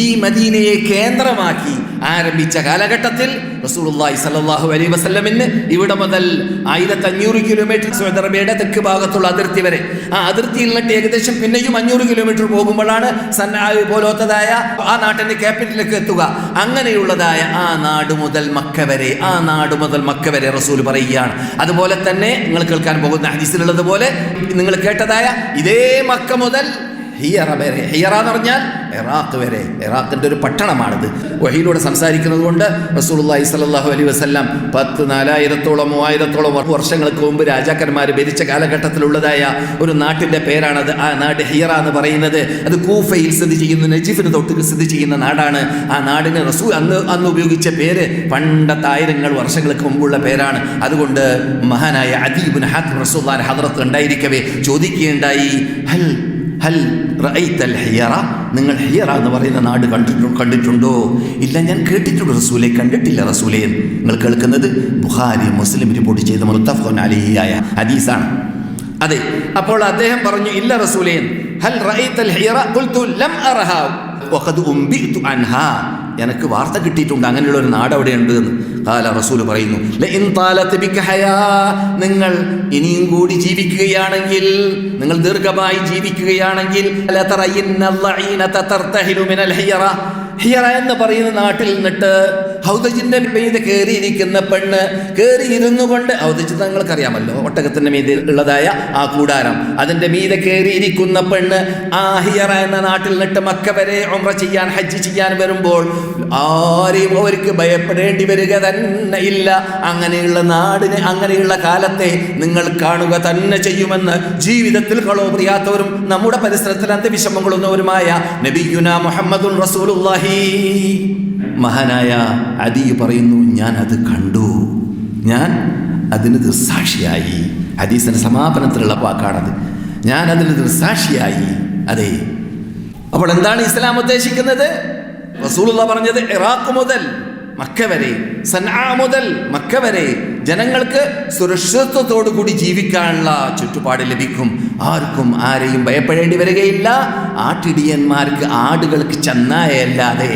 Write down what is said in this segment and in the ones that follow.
ഈ മദീനയെ കേന്ദ്രമാക്കി ആരംഭിച്ച കാലഘട്ടത്തിൽ റസൂലുള്ളാഹി സ്വല്ലല്ലാഹു അലൈഹി വസല്ലമിന് ഇവിടെ മുതൽ ആയിരത്തി അഞ്ഞൂറ് കിലോമീറ്റർ സൗദി അറേബ്യയുടെ തെക്ക് ഭാഗത്തുള്ള അതിർത്തി വരെ. ആ അതിർത്തിയിൽ നിന്നിട്ട് ഏകദേശം പിന്നെയും അഞ്ഞൂറ് കിലോമീറ്റർ പോകുമ്പോഴാണ് സന്നാ പോലോത്തതായ ആ നാട്ടിന്റെ ക്യാപിറ്റലിലേക്ക് എത്തുക. അങ്ങനെയുള്ളതായ ആ നാട് മുതൽ മക്ക വരെ ആ നാട് മുതൽ മക്ക വരെ റസൂൽ പറയുകയാണ്. അതുപോലെ തന്നെ നിങ്ങൾ കേൾക്കാൻ പോകുന്ന ഹദീസിലുള്ളത് പോലെ നിങ്ങൾ കേട്ടതായ ഇതേ മക്ക മുതൽ ഹിയറ വരെ. ഹിയറ എന്ന് പറഞ്ഞാൽ ഇറാഖ് വരെ. ഇറാഖിന്റെ ഒരു പട്ടണമാണിത്. വഹിയിലൂടെ സംസാരിക്കുന്നത് കൊണ്ട് റസൂലുള്ളാഹി സ്വല്ലല്ലാഹു അലൈഹി വസല്ലം പത്ത് നാലായിരത്തോളം മൂവായിരത്തോളം വർഷങ്ങൾക്ക് മുമ്പ് രാജാക്കന്മാർ ഭരിച്ച കാലഘട്ടത്തിലുള്ളതായ ഒരു നാട്ടിന്റെ പേരാണത് ആ നാട് ഹിയറ എന്ന് പറയുന്നത്. അത് കൂഫയിൽ സ്ഥിതി ചെയ്യുന്ന നജീഫിന് തൊട്ട് സ്ഥിതി ചെയ്യുന്ന നാടാണ്. ആ നാടിന് റസൂൽ അന്ന് അന്ന് ഉപയോഗിച്ച പേര് പണ്ടത്തെ ആയിരങ്ങൾ വർഷങ്ങൾക്ക് മുമ്പുള്ള പേരാണ്. അതുകൊണ്ട് മഹാനായ അദീബിൻ ഹാത്ത് റസൂല്ലാൻ ഹദ്രത്ത് ഉണ്ടായിരിക്കവേ. ചോദിക്കുകയുണ്ടായി ഹൽ ഹൽ റഅയ്തൽ ഹിയറ? നിങ്ങൾ ഹിയറ എന്ന് പറയുന്ന നാട് കണ്ടിട്ടു കണ്ടിട്ടുണ്ടോ? ഇല്ല ഞാൻ കേട്ടിട്ടുണ്ട് റസൂലെ. കണ്ടിട്ടില്ല റസൂലെ. നിങ്ങൾ കേൾക്കുന്നത് ബുഹാരി മുസ്ലിം റിപ്പോർട്ട് ചെയ്ത മുത്തഫോൻ അലിയായ ഹദീസാണ്. അതെ അപ്പോൾ അദ്ദേഹം പറഞ്ഞു ഇല്ല റസൂലേൻ ഹൽ റഅയ്തൽ ഹിയറ? ഖുൽതു ലം അറഹ വഖദ് ഉംബിതു അൻഹാ. എനിക്ക് വാർത്ത കിട്ടിയിട്ടുണ്ട് അങ്ങനെയുള്ള ഒരു നാട് അവിടെയുണ്ട് എന്ന് കാല റസൂൽ പറയുന്നു നിങ്ങൾ ഇനിയും കൂടി ജീവിക്കുകയാണെങ്കിൽ നിങ്ങൾ ദീർഘമായി ജീവിക്കുകയാണെങ്കിൽ എന്ന് പറയുന്ന നാട്ടിൽ നിന്നിട്ട് ഹൗദജിന്റെ മീതെ കയറിയിരിക്കുന്ന പെണ്ണ് കയറി ഇരുന്നു കൊണ്ട് ഹൗദജ് തങ്ങൾക്കറിയാമല്ലോ ഒട്ടകത്തിന്റെ മീതിൽ ഉള്ളതായ ആ കൂടാരം. അതിന്റെ മീതെ കയറിയിരിക്കുന്ന പെണ്ണ് ആ ഹിയറ എന്ന നാട്ടിൽ നിന്നിട്ട് മക്ക വരെ ഉംറ ചെയ്യാൻ ഹജ്ജ് ചെയ്യാൻ വരുമ്പോൾ ആരെയും അവർക്ക് ഭയപ്പെടേണ്ടി വരിക തന്നെ ഇല്ല. അങ്ങനെയുള്ള നാടിന് അങ്ങനെയുള്ള കാലത്തെ നിങ്ങൾ കാണുക തന്നെ ചെയ്യുമെന്ന് ജീവിതത്തിൽ കളോ പ്രിയാത്തവരും നമ്മുടെ പരിസരത്തിൽ അന്ത്യവിഷമം കൊള്ളുന്നവരുമായ നബിയുന മുഹമ്മദുൻ റസൂലുള്ളാഹി. മഹാനായ അദി പറയുന്നു ഞാൻ അത് കണ്ടു. ഞാൻ അതിന് ദൃസാക്ഷിയായി ഹദീസിന്റെ സമാപനത്തിലുള്ള വാക്കാണത്. ഞാൻ അതിന് ദൃസാക്ഷിയായി അതെ. അപ്പോൾ എന്താണ് ഇസ്ലാം ഉദ്ദേശിക്കുന്നത്? റസൂലുള്ള പറഞ്ഞത് ഇറാഖ് മുതൽ മക്ക വരെ സൻആ മുതൽ മക്ക വരെ ജനങ്ങൾക്ക് സുരക്ഷിതത്വത്തോടു കൂടി ജീവിക്കാനുള്ള ചുറ്റുപാട് ലഭിക്കും. ആർക്കും ആരെയും ഭയപ്പെടേണ്ടി വരികയില്ല. ആട്ടിടിയന്മാർക്ക് ആടുകൾക്ക് ചെന്നായല്ലാതെ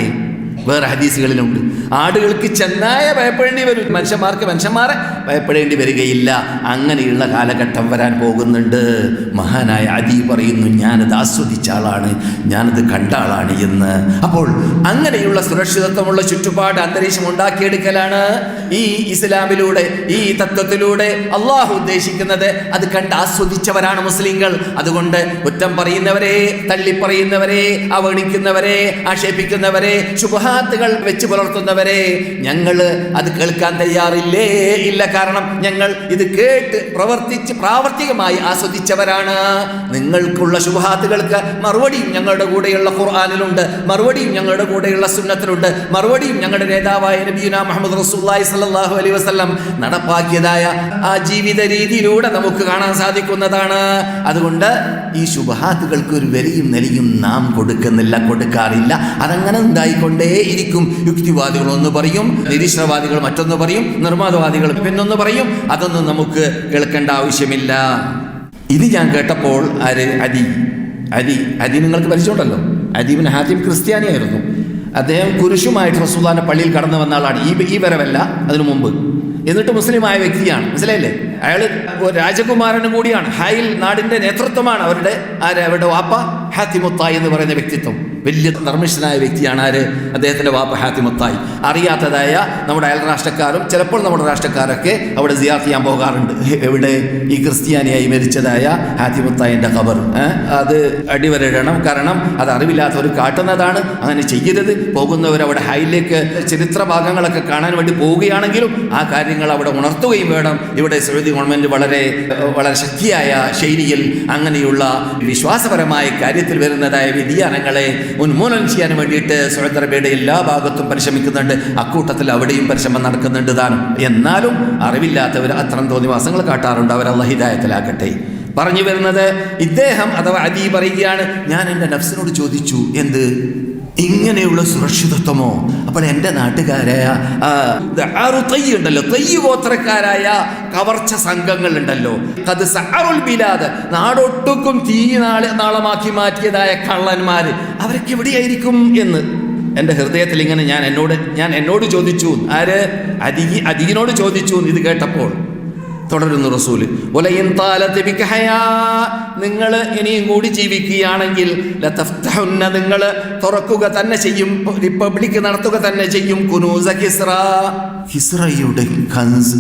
വേറെ ഹദീസുകളിലുണ്ട്. ആടുകൾക്ക് ചെന്നായ ഭയപ്പെടേണ്ടി വരും. മനുഷ്യന്മാർക്ക് മനുഷ്യന്മാരെ ഭയപ്പെടേണ്ടി വരികയില്ല. അങ്ങനെയുള്ള കാലഘട്ടം വരാൻ പോകുന്നുണ്ട്. മഹാനായ അദി പറയുന്നു ഞാനത് ആസ്വദിച്ച ആളാണ്. ഞാനത് കണ്ട ആളാണ് എന്ന്. അപ്പോൾ അങ്ങനെയുള്ള സുരക്ഷിതത്വമുള്ള ചുറ്റുപാട് അന്തരീക്ഷം ഉണ്ടാക്കിയെടുക്കലാണ് ഈ ഇസ്ലാമിലൂടെ ഈ തത്വത്തിലൂടെ അള്ളാഹു ഉദ്ദേശിക്കുന്നത്. അത് കണ്ട് ആസ്വദിച്ചവരാണ് മുസ്ലിങ്ങൾ. അതുകൊണ്ട് കുറ്റം പറയുന്നവരെ തള്ളിപ്പറയുന്നവരെ അവഗണിക്കുന്നവരെ ആക്ഷേപിക്കുന്നവരെ ശുഭഹാത്തുകൾ വെച്ച് പുലർത്തുന്നവരെ ഞങ്ങൾ അത് കേൾക്കാൻ തയ്യാറില്ലേ? ഇല്ല കാരണം ഞങ്ങൾ ഇത് കേട്ട് പ്രവർത്തിച്ച് പ്രാവർത്തികമായി ആസ്വദിച്ചവരാണ്. നിങ്ങൾക്കുള്ള ശുഭഹാത്തുകൾക്ക് മറുപടിയും ഞങ്ങളുടെ കൂടെയുള്ള ഖുർആാനിലുണ്ട് മറുപടിയും ഞങ്ങളുടെ കൂടെയുള്ള സുന്നത്തിലുണ്ട് മറുപടിയും ഞങ്ങളുടെ നേതാവായ നബീന മുഹമ്മദ് റസൂല്ലായി സല്ലാഹു അലൈ വസ്ലം നടപ്പാക്കിയതായ ആ ജീവിത രീതിയിലൂടെ നമുക്ക് കാണാൻ സാധിക്കുന്നതാണ്. അതുകൊണ്ട് ഈ ശുഭഹാത്തുകൾക്ക് ഒരു വിലയും നിലയും നാം കൊടുക്കുന്നില്ല കൊടുക്കാറില്ല. അതങ്ങനെ ഉണ്ടായിക്കൊണ്ടേ ഇരിക്കും യുക്തിവാദികൾ ഒന്ന് പറയും നിരീശ്വരവാദികൾ മറ്റൊന്ന് പറയും നിർമ്മാതവാദികൾ പിന്നൊന്ന് പറയും. അതൊന്നും നമുക്ക് കേൾക്കേണ്ട ആവശ്യമില്ല. ഇത് ഞാൻ കേട്ടപ്പോൾ ആര് അരി അരി അരി നിങ്ങൾക്ക് പരിചയമുണ്ടല്ലോ. അരിവിൻ ഹാത്തിം ക്രിസ്ത്യാനിയായിരുന്നു അദ്ദേഹം കുരിശുമായിട്ട് റസൂല്ലാന്റെ പള്ളിയിൽ കടന്നു വന്ന ആളാണ്. ഈ ഈ വരവല്ല അതിനു മുമ്പ്. എന്നിട്ട് മുസ്ലിമായ വ്യക്തിയാണ്. മനസ്സിലായില്ലേ? അയാൾ രാജകുമാരനും കൂടിയാണ്. ഹൈൽ നാടിന്റെ നേതൃത്വമാണ് അവരുടെ ആര് അവരുടെ വാപ്പ? ഹാത്തിമുത്ത എന്ന് പറയുന്ന വ്യക്തിത്വം. വലിയ ധർമ്മിഷ്ഠനായ വ്യക്തിയാണ് ആര്? അദ്ദേഹത്തിന്റെ വാപ്പ ഹാത്തിമുത്തായി അറിയാത്തതായ നമ്മുടെ അയൽ രാഷ്ട്രക്കാരും ചിലപ്പോൾ നമ്മുടെ രാഷ്ട്രക്കാരൊക്കെ അവിടെ സിയാർത്ത് ചെയ്യാൻ പോകാറുണ്ട്. എവിടെ? ഈ ക്രിസ്ത്യാനിയായി മരിച്ചതായ ഹാത്തിമുത്തായിന്റെ ഖബർ? അത് അടിവരയിടണം. കാരണം അത് അറിവില്ലാത്തവർ കാട്ടുന്നതാണ്. അങ്ങനെ ചെയ്യരുത്. പോകുന്നവർ അവിടെ ഹൈലേക്ക് ചരിത്ര ഭാഗങ്ങളൊക്കെ കാണാൻ വേണ്ടി പോവുകയാണെങ്കിലും ആ കാര്യങ്ങൾ അവിടെ ഉണർത്തുകയും വേണം. ഇവിടെ സൗദി ഗവൺമെന്റ് വളരെ വളരെ ശക്തിയായ ശൈലിയിൽ അങ്ങനെയുള്ള വിശ്വാസപരമായ കാര്യത്തിൽ വരുന്നതായ വ്യതിയാനങ്ങളെ ഉന്മൂലനം ചെയ്യാൻ വേണ്ടിയിട്ട് സൗദി അറേബ്യയുടെ എല്ലാ ഭാഗത്തും പരിശ്രമിക്കുന്നുണ്ട്. അക്കൂട്ടത്തിൽ അവിടെയും പരിശ്രമം നടക്കുന്നുണ്ട് താനും എന്നാലും അറിവില്ലാത്തവർ അത്തരം തോന്നിവാസങ്ങൾ കാട്ടാറുണ്ട്. അവർ ഹിദായത്തിലാക്കട്ടെ. പറഞ്ഞു വരുന്നത് ഇദ്ദേഹം അഥവാ അദി പറയുകയാണ് ഞാൻ എന്റെ നഫ്സിനോട് ചോദിച്ചു എന്ത്? ഇങ്ങനെയുള്ള സുരക്ഷിതത്വമോ? അപ്പോൾ എന്റെ നാട്ടുകാരായ ആറു തയ്യ് ഉണ്ടല്ലോ തയ്യ് ഗോത്രക്കാരായ കവർച്ച സംഘങ്ങളുണ്ടല്ലോ. അത് സഹറുൽ ബിലാദ് നാടൊട്ടുക്കും തീ നാളെ നാളമാക്കി മാറ്റിയതായ കള്ളന്മാർ അവരൊക്കെ എവിടെയായിരിക്കും എന്ന്? എന്റെ ഹൃദയത്തിൽ ഇങ്ങനെ ഞാൻ എന്നോട് ഞാൻ എന്നോട് ചോദിച്ചു. ആര്? അതി അതിനോട് ചോദിച്ചു ഇത് കേട്ടപ്പോൾ. തുടരുന്നു റസൂൽ. ഒലയിൻ നിങ്ങൾ ഇനിയും കൂടി ജീവിക്കുകയാണെങ്കിൽ നിങ്ങൾ തുറക്കുക തന്നെ ചെയ്യും റിപ്പബ്ലിക് നടത്തുക തന്നെ ചെയ്യും കുനൂസ കിസ്റ കിസ്റയുടെ കൻസ്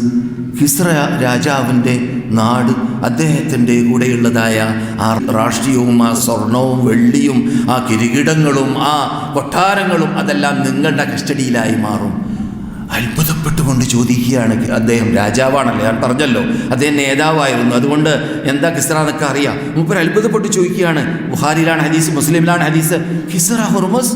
കിസ്റ രാജാവിന്റെ നാട് അദ്ദേഹത്തിന്റെ കൂടെയുള്ളതായ ആ രാഷ്ട്രീയവും ആ സ്വർണവും വെള്ളിയും ആ കിരീടങ്ങളും ആ കൊട്ടാരങ്ങളും അതെല്ലാം നിങ്ങളുടെ കസ്റ്റഡിയിലായി മാറും. അത്ഭുതപ്പെട്ടുകൊണ്ട് ചോദിക്കുകയാണ് അദ്ദേഹം. രാജാവാണല്ലോ ഞാൻ പറഞ്ഞല്ലോ. അദ്ദേഹം നേതാവായിരുന്നു. അതുകൊണ്ട് എന്താ കിസ്റ എന്നൊക്കെ അറിയാം. മൂപ്പർ അത്ഭുതപ്പെട്ട് ചോദിക്കുകയാണ്. ബുഹാരിയിലാണ് ഹദീസ് മുസ്ലിമിലാണ് ഹദീസ്. ഹിസ്റ ഹുർമസ്?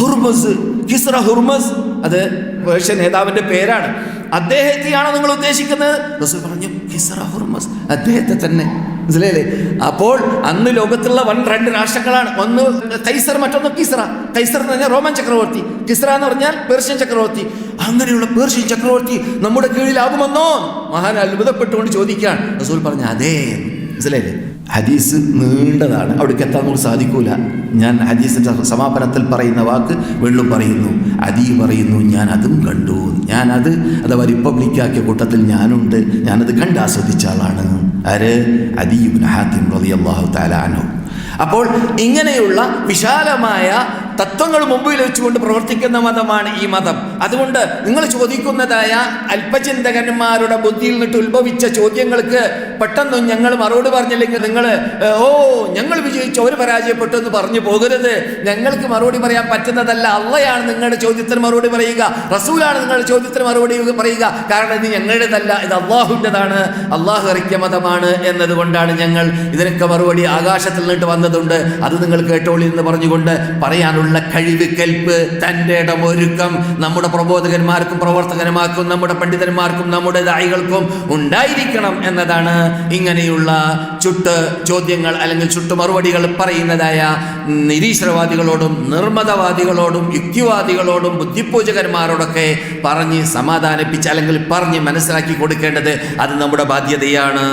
ഹുർമസ്? ഹിസ്റ ഹുർമസ്? അത് പേർഷ്യൻ നേതാവിന്റെ പേരാണ്. അദ്ദേഹത്തെയാണോ നിങ്ങൾ ഉദ്ദേശിക്കുന്നത്? റസൂൽ പറഞ്ഞു ഹിസ്റ ഹുർമസ്. അദ്ദേഹത്തെ തന്നെ. മനസ്സിലായില്ലേ? അപ്പോൾ അന്ന് ലോകത്തുള്ള വൺ രണ്ട് രാഷ്ട്രങ്ങളാണ്. ഒന്ന് കൈസർ മറ്റൊന്ന് കിസ്ര. കൈസർ എന്ന് പറഞ്ഞാൽ റോമൻ ചക്രവർത്തി. കിസ്ര എന്ന് പറഞ്ഞാൽ പേർഷ്യൻ ചക്രവർത്തി. അങ്ങനെയുള്ള പേർഷ്യൻ ചക്രവർത്തി നമ്മുടെ കീഴിലാകുമെന്നോ? മഹാൻ അത്ഭുതപ്പെട്ടുകൊണ്ട് ചോദിക്കുകയാണ്. റസൂൽ പറഞ്ഞു അതേ. മനസ്സിലായില്ലേ? ഹദീസ് നീണ്ടതാണ്. അവിടേക്ക് എത്താൻ നമുക്ക് സാധിക്കൂല. ഞാൻ ഹദീസിന്റെ സമാപനത്തിൽ പറയുന്ന വാക്ക് വെള്ളും പറയുന്നു. അതി പറയുന്നു ഞാൻ അതും കണ്ടു. ഞാനത് അഥവാ റിപ്പബ്ലിക്കാക്കിയ കൂട്ടത്തിൽ ഞാനുണ്ട്. ഞാനത് കണ്ട് ആസ്വദിച്ച ആളാണ്. ആര്? അദീബ് ഹാത്തിം റളിയല്ലാഹു തആല അൻഹു. അപ്പോൾ ഇങ്ങനെയുള്ള വിശാലമായ തത്വങ്ങൾ മുമ്പിൽ വെച്ചുകൊണ്ട് പ്രവർത്തിക്കുന്ന മതമാണ് ഈ മതം. അതുകൊണ്ട് നിങ്ങൾ ചോദിക്കുന്നതായ അല്പചിന്തകന്മാരുടെ ബുദ്ധിയിൽ നിന്നിട്ട് ഉത്ഭവിച്ച ചോദ്യങ്ങൾക്ക് പെട്ടെന്ന് ഞങ്ങൾ മറുപടി പറഞ്ഞില്ലെങ്കിൽ നിങ്ങൾ ഓ ഞങ്ങൾ വിജയിച്ചു അവർ പരാജയപ്പെട്ടു എന്ന് പറഞ്ഞു പോകരുത്. ഞങ്ങൾക്ക് മറുപടി പറയാൻ പറ്റുന്നതല്ല. അള്ളയാണ് നിങ്ങളുടെ ചോദ്യത്തിന് മറുപടി പറയുക. റസൂലാണ് നിങ്ങളുടെ ചോദ്യത്തിന് മറുപടി പറയുക. കാരണം ഇത് ഞങ്ങളുടേതല്ല. ഇത് അള്ളാഹുവിന്റെതാണ്. അള്ളാഹു ഇറക്കിയ മതമാണ് എന്നതുകൊണ്ടാണ് ഞങ്ങൾ ഇതിനൊക്കെ മറുപടി ആകാശത്തിൽ നിന്നിട്ട് വന്നതുണ്ട്. അത് നിങ്ങൾ കേട്ടോളി എന്ന് പറഞ്ഞുകൊണ്ട് പറയാനുള്ള കഴിവ് കൽപ്പ് തന്റെ ഇടം ഒരുക്കം. നമ്മുടെ പ്രബോധകന്മാർക്കും പ്രവർത്തകന്മാർക്കും നമ്മുടെ പണ്ഡിതന്മാർക്കും നമ്മുടെ ദായികൾക്കും ഉണ്ടായിരിക്കണം എന്നതാണ് ഇങ്ങനെയുള്ള ചുട്ട് ചോദ്യങ്ങൾ അല്ലെങ്കിൽ ചുട്ടു മറുപടികൾ പറയുന്നതായ നിരീശ്വരവാദികളോടും നിർമ്മതവാദികളോടും യുക്തിവാദികളോടും ബുദ്ധിപൂജകന്മാരോടൊക്കെ പറഞ്ഞ് സമാധാനിപ്പിച്ച് അല്ലെങ്കിൽ പറഞ്ഞ് മനസ്സിലാക്കി കൊടുക്കേണ്ടത് അത് നമ്മുടെ ബാധ്യതയാണ്.